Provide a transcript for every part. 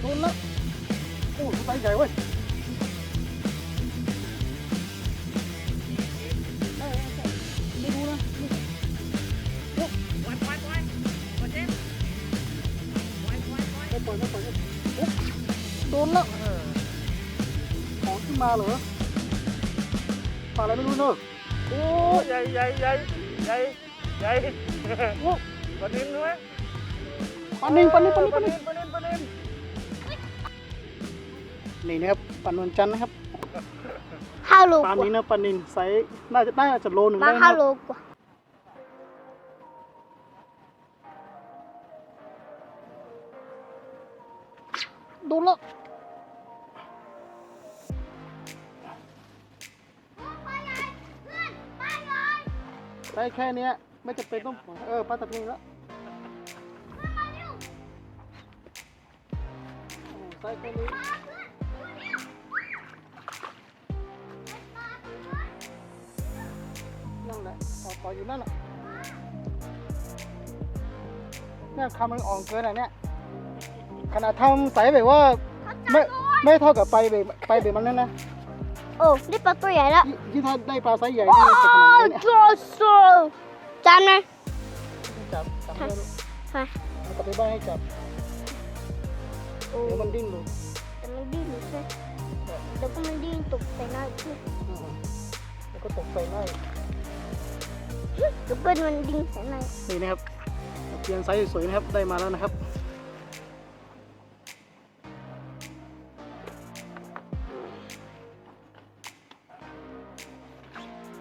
โดนแล้วโอ้ไซส์ใหญ่เว้ยได้ได้ได้ไม่รู้นะนี่ปล่อยปล่อยปล่อยปล่อยเจ๊ปล่อยปล่อยปล่อยไม่ปล่อยไม่ปล่อยไม่โอ้โดนแล้วเออของขึ้นมาเหรอปลาอะไรไม่รู้เนอะโอ้โอ้ใหญ่ใหญ่ใหญ่ใหญ่ใหญ่โอ้ปลานินด้วยปลานินปลานินปลานินปปลาลานินินนปลานินปลา นินนี่นะครับปลานวลจันทร์นะครับห้าโลปลากว่านี้นะปลานินไซส์น่าจะน่าจะโลหนึ่งมาได้นะคห้ารับโลกว่าโดนแล้วได้แค่เนี้ยไม่จะเป็นต้องเออปลาตะเพียนแล้วโอ้ไซส์แค่นี้ นั่นแหละปล่อยปล่อยอยู่นั่นแหละเนี่ยคำมันอ่อนเกินอะเนี่ยขนาดทำใสแบบว่าไม่ไม่เท่ากับไปเบรไปเบรมันนั่นนะโอ้นี่ปลาตัวใหญ่แล้วยี่ยี่ถ้าได้ปลาไซส์ใหญ่นี่จะขนาดไหนเนี่ยโจโซจานไหมจับจับได้ลูกค่ะเอากลับไปบ้านให้จับโอ้เดี๋ยวมันดิ้นลูกแต่มันดิ้นอยู่ใช่เดี๋ยวก็มันดิ้นตกใส่หน้าอีกทีอืมแล้วก็ตกใส่ไล่ เดี๋ยวเปิ้ลมันดิ้นใส่หน้านี่นะครับตะเพียนไซส์สวยๆนะครับได้มาแล้วนะครับ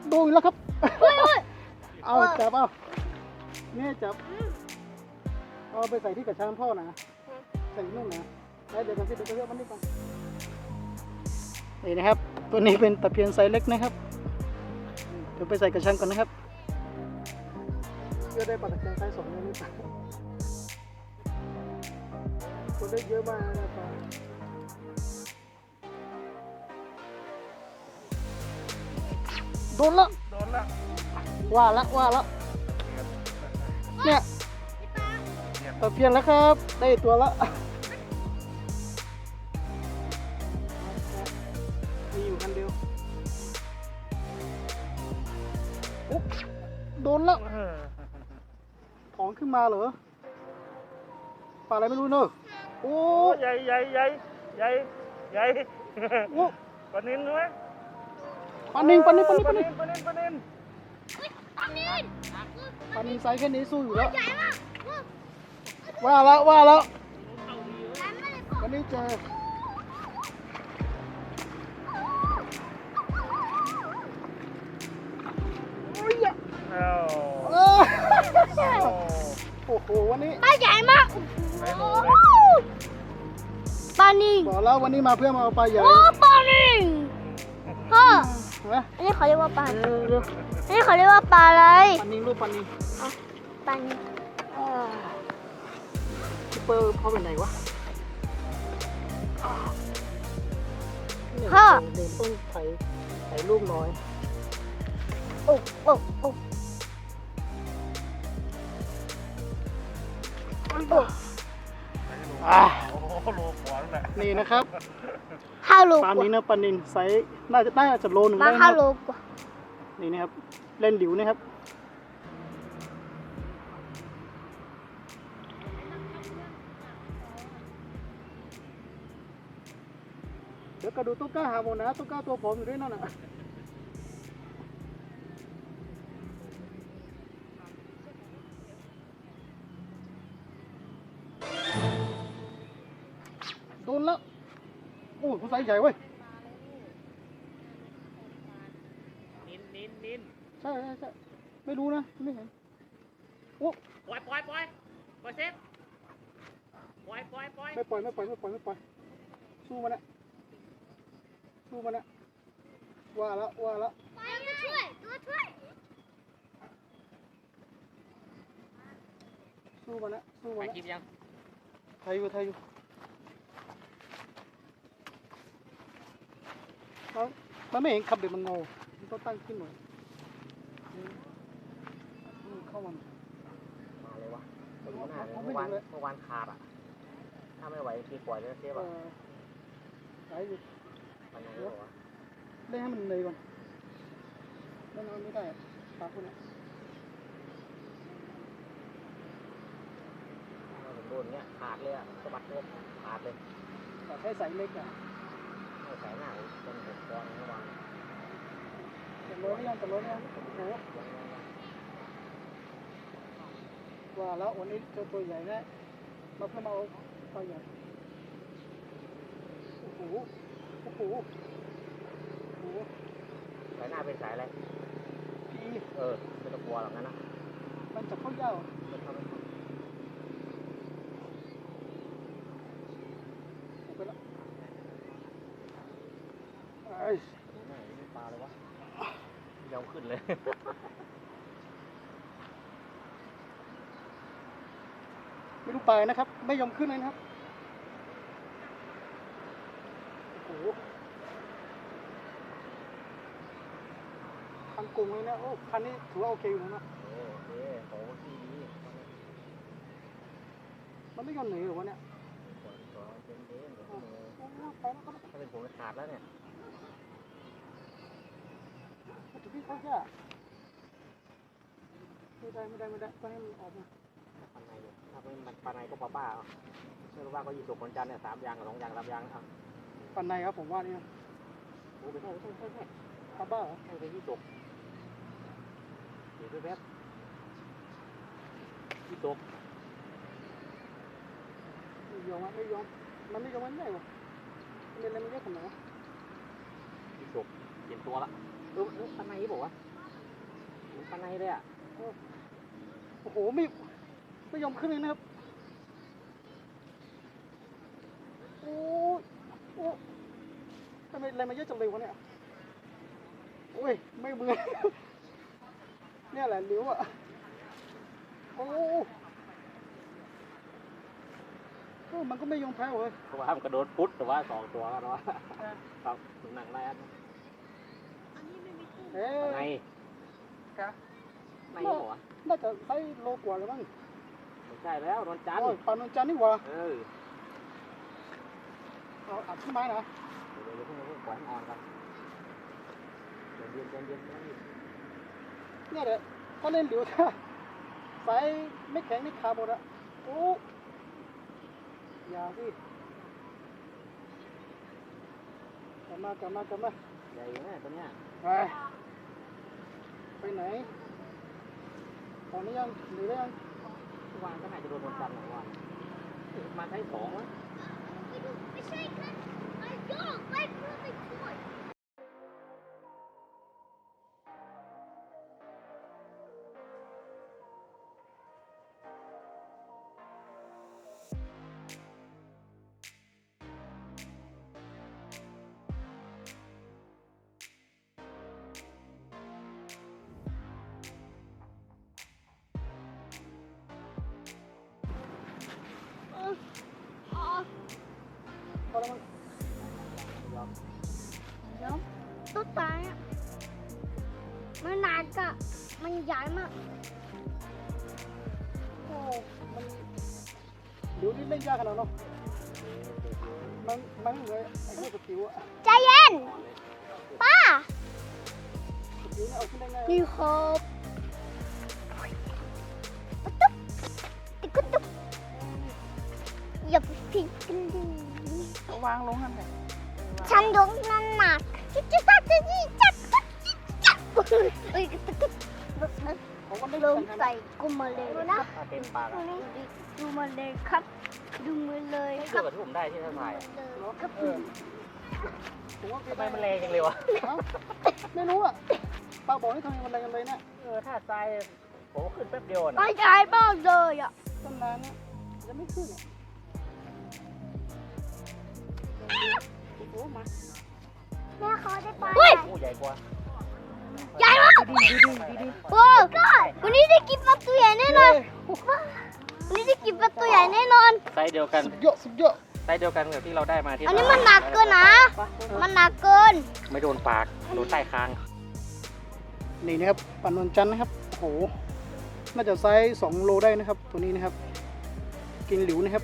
โดนอีกแล้วครับเอาจับเอาเนี่ยจับเอาไปใส่ที่กระชังพ่อนะใส่นู่นนะแล้วเดี๋ยวกันสิเดี๋ยวจะเลือกมันนี่ก่อนนี่นะครับ ตัวนี้เป็นตะเพียนไซส์เล็กนะครับ เดี๋ยวไปใส่กระชังก่อนนะครับ เยอะได้ปลาตะเพียนไซส์สองเลยนี่ปลาคนได้เยอะมากนะปลาโดนละโดนละว่าละว่าละเนี่ยตะเพียนแล้วครับ ได้ตัวละมีอยู่คันเดียวอุ๊บโดนแล้ว เออของขึ้นมาเหรอปลาอะไรไม่รู้เนอะโอ้โอ้ใหญ่ใหญ่ใหญ่ใหญ่ใหญ่โอ้ปลานินด้วยปลานินปลานินปลานินปลานินปลานินปลานินปลานินไซส์แค่นี้สู้อยู่แล้วว่าแล้วว่าแล้ววันนี้เจอเอ้าเออโอ้ โอ้โหวันนี้ปลาใหญ่มากไม่รู้เลยปลานิงบอกแล้ววันนี้มาเพื่อมาเอาปลาใหญ่โอ้ปลานิงพ่อเห็นไหมอันนี้เขาเรียกว่าปลาเออเร็วอันนี้เขาเรียกว่าปลาอะไรปลานินรูปปลานินปลานิงอ่าคิปเปอร์พ่อเป็นไหนวะเนี่ยพ่อเดินต้องถ่ายถ่ายรูปหน่อยโอ้โอ้โอ้ อ้อ่าโอ้โหโลกว่าแล้วแหละนี่นะครับห้าโลปลากว่านี้นะปลานินไซส์น่าจะน่าจะโลหนึ่งมาได้นะคห้ารับโลกว่านี่นะครับ เล่นดิวนะครับ เดี๋ยวก็ดูตุ๊กก้าหาโมนะตุ๊กก้าตัวผมอยู่ด้วยนั่นน่ะ โดนแล้วโอ้ยเขาไซส์ใหญ่เว้ยนินนินนินใช่ใช่ใช่ไม่รู้นะไม่เห็นโอ้ปล่อยปล่อยปล่อยปล่อยเซฟปล่อยปล่อยปล่อยไม่ปล่อยไม่ปล่อยไม่ปล่อยไม่ปล่อยสู้มันนะสู้มันนะว่าแล้วว่าแล้วตัวช่วยตัวช่วยสู้มันนะสู้ไปมันนะกินยังไทยอยู่ไทยอยู่ มันมันไม่เห็นขับเบ็ดมันงอมันต้องตั้งขึ้นหน่อยอืมอืมเข้ามันมาเลยวะเขาไม่เมื่อวานถึงเลยเมื่อวานขาดอะขถ้าไม่ไหวพี่ปล่อยเลยเซฟเออะอใส่อยู่มันยังไม่ไหวเล่นให้มันเลยก่อนเล่นเอาไม่ได้อะปลาคนเนี้ยถ้าผมโดนเงี้ยขาดเลยอะสะบัดเลยขาดเลยแต่ให้ใส่เล็กอะ ไม่ใส่หน้าเป็นหกปอนด์เมื่อวานแต่ร้อยไม่ยังแต่ร้อยไม่ยังโอ้โหยังยังยังว่าแล้ววันนี้เจอตัวใหญ่แน่มาเพื่อมาเอาปลาใหญ่โอ้โหโอ้โหโอ้โหสายหน้าเป็นสายอะไรพีเออไม่ต้องกลัวหรอกงั้นนะมันจะเข้ายาว ไม่ทำไม่ทำ ออกไปแล้วไอ้ย ดูหน้านี่ปลาเลยวะยาวขึ้น เลย ไม่รู้ปลานะครับ ไม่ยอมขึ้นเลยนะครับ โอ้โหคันกงเลยนะ โอ้ คันนี้ถือว่าโอเคอยู่นะ โอเคโอ้ที่ดีมันไม่ยอมหนีหรอวะเนี่ยปล่อยตัวเย็นๆเดี๋ยวโอ้พรุ่งนี้โหไปแล้วครับถ้าเป็นผมขาดแล้วเนี่ย มาถึงที่เขาแค่ไม่ได้ไม่ได้ไม่ได้ต้องให้มันออกมาปันในอยู่ถ้าไม่มันปันในก็ป้าป้าเอาไม่รู้ว่าก็ยี่สิบคนจันทร์เนี่ยสามยางกับสองยางสามยางอะปันในครับผมว่านี่นะโอ้ไม่ใช่ไม่ใช่ไม่ใช่ปลาบ้าเหรอไม่ใช่เป็นยี่สิบเดี๋ยวแป๊บยี่สิบไม่ยอมอะไม่ยอมมันไม่ยอมมันใหญ่วะมันเป็นอะไรมันเยอะขนาดนั้นวะยี่สิบเปลี่ยนตัวละ เออเออปันในบอกว่าเหมือนปันในเลยอะ โอ้โหไม่ไม่ยอมขึ้นเลยนะครับ โอ้ยโอ้ทำไมอะไรมาเยอะจังเลยวะเนี่ย โอ้ย ไม่เบื่อเนี่ยแหละลิ้วอะ โอ้เออมันก็ไม่ยอมแพ้เว้ยเพราะว่ามันกระโดดพุทธแต่ว่าสองตัวกันวะครับถึงหนังแรก เอ๊ปันในะกะในบอกว่าน่าจะไซส์โลกว่าเลยมั้งไม่ใช่แล้วนนจันทโอ้ยร์ปลานนจันทร์นี่หว่าเออเอาอัดที่ไม้นะเดี๋ยวเดี๋ยวเพิ่งเพิ่งปล่อยให้อ่อนกันเย็นเย็นเย็นเย็นเย็นเนี่ยแหละถ้าเล่นหลิวถ้าไซส์ไม่แข็งไม่ขาดหมดอะโอ้อย่าสิกลับมากลับมากลับมาใหญ่อยู่นะตัวเนี้ยไป ไปไหนตอนนี้ยังหรือได้ยังวานก็น่าจะโดนนจันทร์หน่อยวานมาใช้สองมั้งไม่ใช่ค่ะไอ้โยกไพื่อนไม่ช่วยพอแล้วมั้งยอมเดี๋ยวตัวตายอะมันหนักอะมันใหญ่มากโอ้มันหลิวนี่เล่นยากขนาดนั้นเนาะมันมันเหมือนไอ้พวกสกิลอะใจเย็นป้าสกิลเนี่ยเอาขึ้นได้ง่ายนี่ครับ วางลงนั่นแหละฉันยกน้ำหนักจิ๊กจิ๊กจิ๊กจิ๊กจับจิ๊กจับเอ้ยตุ๊กตุ๊กผมก็ไม่ลงใส่กุมมาเลยนะเต็มปากอะดูมาเลยครับ ดูมาเลยคเชื่รัอบกับที่ผมได้ที่ท่าถ่ายอะครับทำไมมันแรงจังเลยวะไม่รู้อะปากบอกให้ทำไมมันอะไรกันเลยเนี่ยเออถ้าทรายผมขึ้นแป๊บเดียวไปนะใจบ้างเลยอะต้นนานเนี่ยยังไม่ขึ้น มาแม่เขาได้ไปเฮ้ยโอ้ใหญ่กว่าใหญ่มากดีดีดีดีดีโอ้วันนี้ได้กินปลาตัวใหญ่แน่นอนวันนี้ได้กินปลาตัวใหญ่แน่นอนไซส์เดียวกันสุดยอดสุดยอดไซส์เดียวกันกับที่เราได้มาที่อันนี้มันหนักเกินนะไปมันหนักเกิน ไม่โดนปากโดนใต้คาง นี่นะครับปันนวลจันทร์นะครับโอ้โหน่าจะไซส์สองโลได้นะครับ ตัวนี้นะครับ กินหลิวนะครับ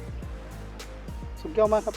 สุดยอดมากครับ